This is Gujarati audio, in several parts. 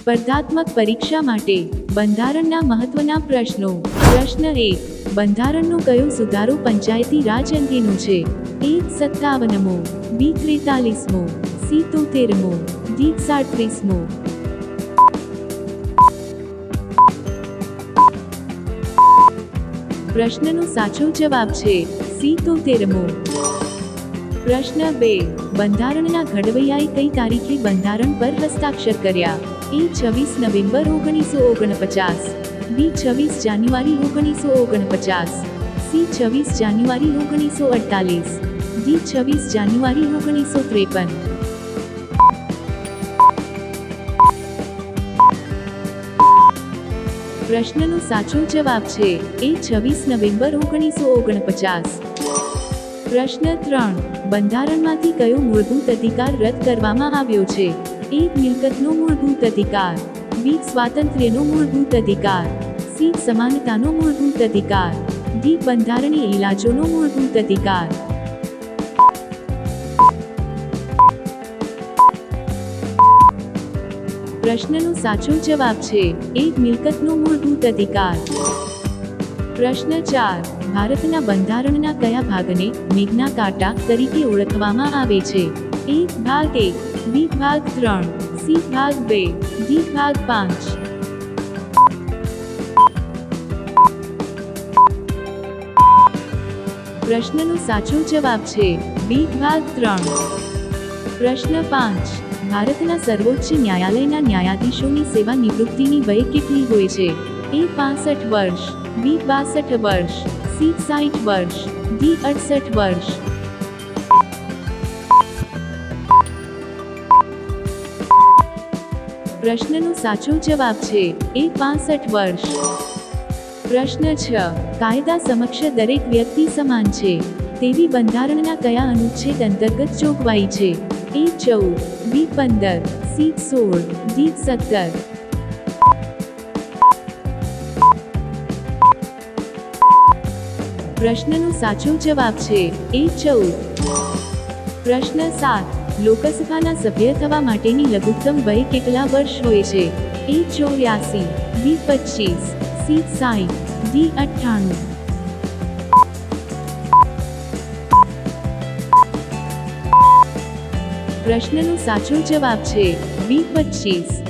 સ્પર્ધાત્મક પરીક્ષા માટે બંધારણના મહત્વના પ્રશ્નો. પ્રશ્ન એક, બંધારણનું કયું સુધારો પંચાયતી રાજ અંગેનું છે? એક સત્તાવનમો, બી, ત્રેતાલીસમો, સી, તોતેરમો, ડી, સાડત્રીસમો. પ્રશ્નનો સાચો જવાબ છે, સી, તોતેરમો. પ્રશ્ન બે. બંધારણના ઘડવૈયાએ કઈ તારીખે બંધારણ પર હસ્તાક્ષર કર્યા? એ છવ્વીસ નવેમ્બર ઓગણીસો ઓગણપચાસ. બી છવ્વીસ જાન્યુઆરી ઓગણીસો ઓગણપચાસ. સી છવ્વીસ જાન્યુઆરી ઓગણીસો અડતાલીસ. ડી છવ્વીસ જાન્યુઆરી ઓગણીસો ત્રેપન. પ્રશ્નનો સાચો જવાબ છે, એ છવ્વીસ નવેમ્બર ઓગણીસો ઓગણપચાસ. પ્રશ્ન ત્રણ. બંધારણમાંથી કયો મૂળભૂત અધિકાર રદ કરવામાં આવ્યો છે? એક મિલકતનો મૂળભૂત અધિકાર. બી. સ્વાતંત્ર્યનો મૂળભૂત અધિકાર. સી. સમાનતાનો મૂળભૂત અધિકાર. ડી. બંધારણીય ઇલાજોનો મૂળભૂત અધિકાર. પ્રશ્નનો સાચો જવાબ છે. એક મિલકતનો મૂળભૂત અધિકાર. પ્રશ્ન ચાર. ભારતના બંધારણના કયા ભાગને મેઘના કાંટા તરીકે ઓળખવામાં આવે છે? એક ભાગ એક બી ભાગ ત્રણ, સી ભાગ બે, ડી ભાગ પાંચ. પ્રશ્નનો સાચો જવાબ છે, બી ભાગ ત્રણ. પ્રશ્ન પાંચ. ભારતના સર્વોચ્ચ ન્યાયાલયના ન્યાયાધીશોની સેવા નિવૃત્તિની વય કેટલી હોય છે? એ પાસઠ વર્ષ, બી બાસઠ વર્ષ, સી સાઠ વર્ષ, ડી અડસઠ વર્ષ. પ્રશ્નનો સાચો જવાબ છે, એ પાસઠ વર્ષ. પ્રશ્ન છ, કાયદા સમક્ષ દરેક વ્યક્તિ સમાન છે, તેવી બંધારણના કયા અનુચ્છેદ અંતર્ગત જોગવાઈ છે? એ ચૌદ, બી પંદર, સી સોળ, ડી સત્તર. પ્રશ્નનો સાચો જવાબ છે એ ચૌદ. પ્રશ્ન સાત. લોકસભાના સભ્ય થવા માટેની લઘુત્તમ વય કેટલા વર્ષ હોય છે? એ ચોર્યાસી. બી પચીસ સી સાઠ. ડી અઠ્ઠાણું. પ્રશ્નનો સાચો જવાબ છે બી પચીસ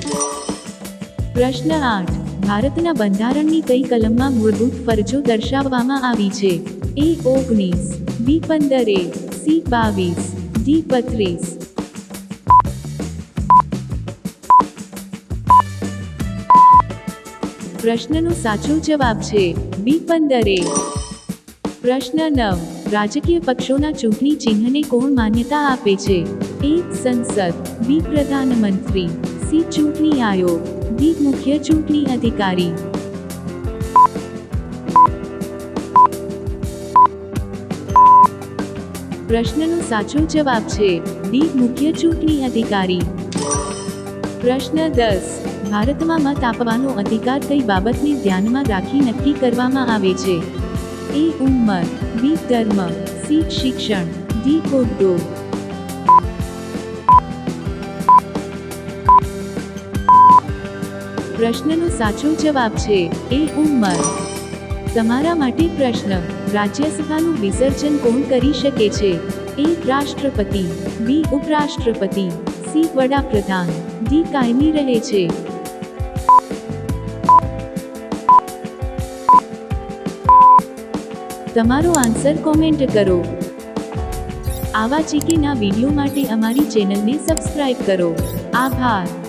પ્રશ્ન આઠ. ભારતના બંધારણની કઈ કલમમાં મૂળભૂત ફરજો દર્શાવવામાં આવી છે? એ ઓગણીસ, બી પંદર એ, સી બાવીસ, ડી બત્રીસ પ્રશ્નનો સાચો જવાબ છે બી પંદર પ્રશ્ન નવ, રાજકીય પક્ષોના ચૂંટણી ચિહ્નને કોણ માન્યતા આપે છે? એ સંસદ, બી પ્રધાનમંત્રી, સી ચૂંટણી આયોગ. ડી મુખ્ય ચૂંટણી અધિકારી. પ્રશ્નનો સાચો જવાબ છે ડી મુખ્ય ચૂંટણી અધિકારી. પ્રશ્ન દસ, ભારતમાં મત આપવાનો અધિકાર કઈ બાબતને ધ્યાનમાં રાખી નક્કી કરવામાં આવે છે? એ ઉંમર બી ધર્મ સી શિક્ષણ, ડી હોદ્દો પ્રશ્નનો સાચો જવાબ છે, એ ઉંમર. તમારા માટે પ્રશ્ન, રાજ્યસભાનું વિસર્જન કોણ કરી શકે છે? એ રાષ્ટ્રપતિ, બી ઉપરાષ્ટ્રપતિ, સી વડાપ્રધાન, ડી કાયમી રહે છે. તમારો આન્સર કોમેન્ટ કરો. આવા ચીકીના વીડિયો માટે અમારી ચેનલને સબસ્ક્રાઇબ કરો. આભાર.